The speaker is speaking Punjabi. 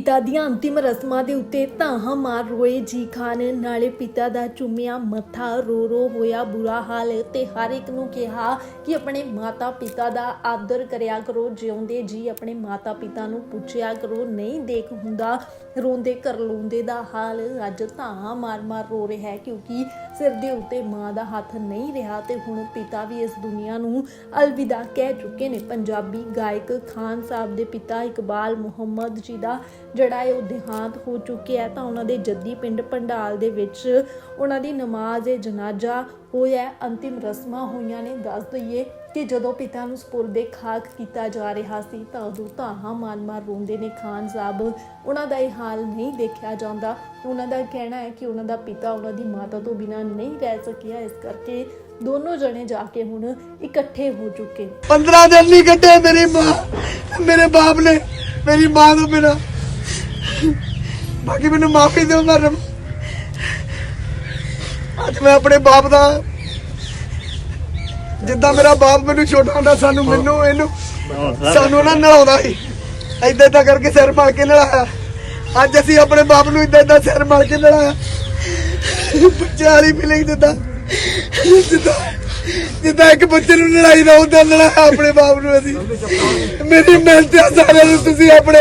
ਪਿਤਾ ਦੀਆਂ ਅੰਤਿਮ ਰਸਮਾਂ ਦੇ ਉੱਤੇ ਧਾਹਾਂ ਮਾਰ ਰੋਏ ਜੀ ਖਾਨ। ਨਾਲੇ ਪਿਤਾ ਦਾ ਚੁੰਮਿਆ ਮੱਥਾ ਰੋ ਰੋ ਹੋਇਆ ਬੁਰਾ ਹਾਲ ਤੇ ਹਰ ਇੱਕ ਨੂੰ ਕਿਹਾ ਕਿ ਆਪਣੇ ਮਾਤਾ ਪਿਤਾ ਦਾ ਆਦਰ ਕਰਿਆ ਕਰੋ। ਜਿਉਂਦੇ ਜੀ ਆਪਣੇ ਮਾਤਾ ਪਿਤਾ ਨੂੰ ਪੁੱਛਿਆ ਕਰੋ, ਨਹੀਂ ਦੇਖ ਹੁੰਦਾ, ਰੋਂਦੇ ਕਰਲਾਉਂਦੇ ਦਾ ਹਾਲ। ਅੱਜ ਧਾਹਾਂ ਮਾਰ ਮਾਰ ਰੋ ਰਿਹਾ ਹੈ ਕਿਉਂਕਿ ਸਿਰ ਦੇ ਉੱਤੇ ਮਾਂ ਦਾ ਹੱਥ ਨਹੀਂ ਰਿਹਾ ਤੇ ਹੁਣ ਪਿਤਾ ਵੀ ਇਸ ਦੁਨੀਆ ਨੂੰ ਅਲਵਿਦਾ ਕਹਿ ਚੁੱਕੇ ਨੇ। ਪੰਜਾਬੀ ਗਾਇਕ ਖਾਨ ਸਾਹਿਬ ਦੇ ਪਿਤਾ ਇਕਬਾਲ ਮੁਹੰਮਦ ਜੀ ਦਾ ਜਿਹੜਾ ਹੈ ਉਹ ਦੇਹਾਂਤ ਹੋ ਚੁੱਕਿਆ ਤਾਂ ਉਹਨਾਂ ਦੇ ਜੱਦੀ ਪਿੰਡ ਪੰਡਾਲ ਦੇ ਵਿੱਚ ਉਹਨਾਂ ਦੀ ਨਮਾਜ਼ ਏ ਜਨਾਜ਼ਾ ਹੋਇਆ ਅੰਤਿਮ ਰਸਮਾਂ ਹੋਈਆਂ ਨੇ। ਦੱਸ ਦਈਏ ਕਿ ਜਦੋਂ ਪਿਤਾ ਨੂੰ ਸਪੁਰਦੇ ਖਾਕ ਕੀਤਾ ਜਾ ਰਿਹਾ ਸੀ, ਤਾਂ ਉਦੋਂ ਧਾਹਾਂ ਮਾਰ-ਮਾਰ ਰੋਂਦੇ ਨੇ। ਖਾਨ ਸਾਹਿਬ, ਉਹਨਾਂ ਦਾ ਇਹ ਹਾਲ ਨਹੀਂ ਦੇਖਿਆ ਜਾਂਦਾ। ਉਹਨਾਂ ਦਾ ਕਹਿਣਾ ਹੈ ਕਿ ਉਹਨਾਂ ਦਾ ਪਿਤਾ ਉਹਨਾਂ ਦੀ ਮਾਤਾ ਤੋਂ ਬਿਨਾਂ ਨਹੀਂ ਰਹਿ ਸਕਿਆ। ਇਸ ਕਰਕੇ ਦੋਨੋਂ ਜਣੇ ਜਾ ਕੇ ਹੁਣ ਇਕੱਠੇ ਹੋ ਚੁੱਕੇ ਨੇ। 15 ਦਿਨ ਨਹੀਂ ਕੱਟੇ ਮੇਰੀ ਮਾਂ। ਮੇਰੇ ਬਾਪ ਨੇ ਮੇਰੀ ਮਾਂ ਤੋਂ ਬਿਨਾ ਬਾਕੀ ਮੈਨੂੰ ਮਾਫੀ ਦਿਓ ਮਰਮ ਅੱਜ ਮੈਂ ਆਪਣੇ ਬਾਪ ਦਾ ਜਿੱਦਾਂ ਮੇਰਾ ਬਾਪ ਮੈਨੂੰ ਛੋਟਾ ਹੁੰਦਾ ਸਾਨੂੰ ਮੈਨੂੰ ਇਹਨੂੰ ਸਾਨੂੰ ਨਾ ਨਲਾਉਂਦਾ ਸੀ। ਏਦਾਂ ਏਦਾਂ ਕਰਕੇ ਸਿਰ ਮਾਰ ਕੇ ਨਲਾਇਆ ਅੱਜ ਅਸੀਂ ਆਪਣੇ ਬਾਪ ਨੂੰ ਏਦਾਂ ਏਦਾਂ ਸਿਰ ਮਾਰ ਕੇ ਨਲਾਇਆ ਬੱਚਿਆਂ ਵਾਲੀ ਫੀਲਿੰਗ ਦਿੰਦਾ ਜਿੱਦਾਂ ਜਿੱਦਾਂ ਇੱਕ ਬੱਚੇ ਨੂੰ ਲੜਾਈ ਦਾ ਹੁੰਦਾ ਲੜਾਇਆ ਆਪਣੇ ਬਾਪ ਨੂੰ ਅਸੀਂ। ਮੇਰੀ ਮਿਹਨਤ ਆ ਸਾਰਿਆਂ ਨੂੰ ਤੁਸੀਂ ਆਪਣੇ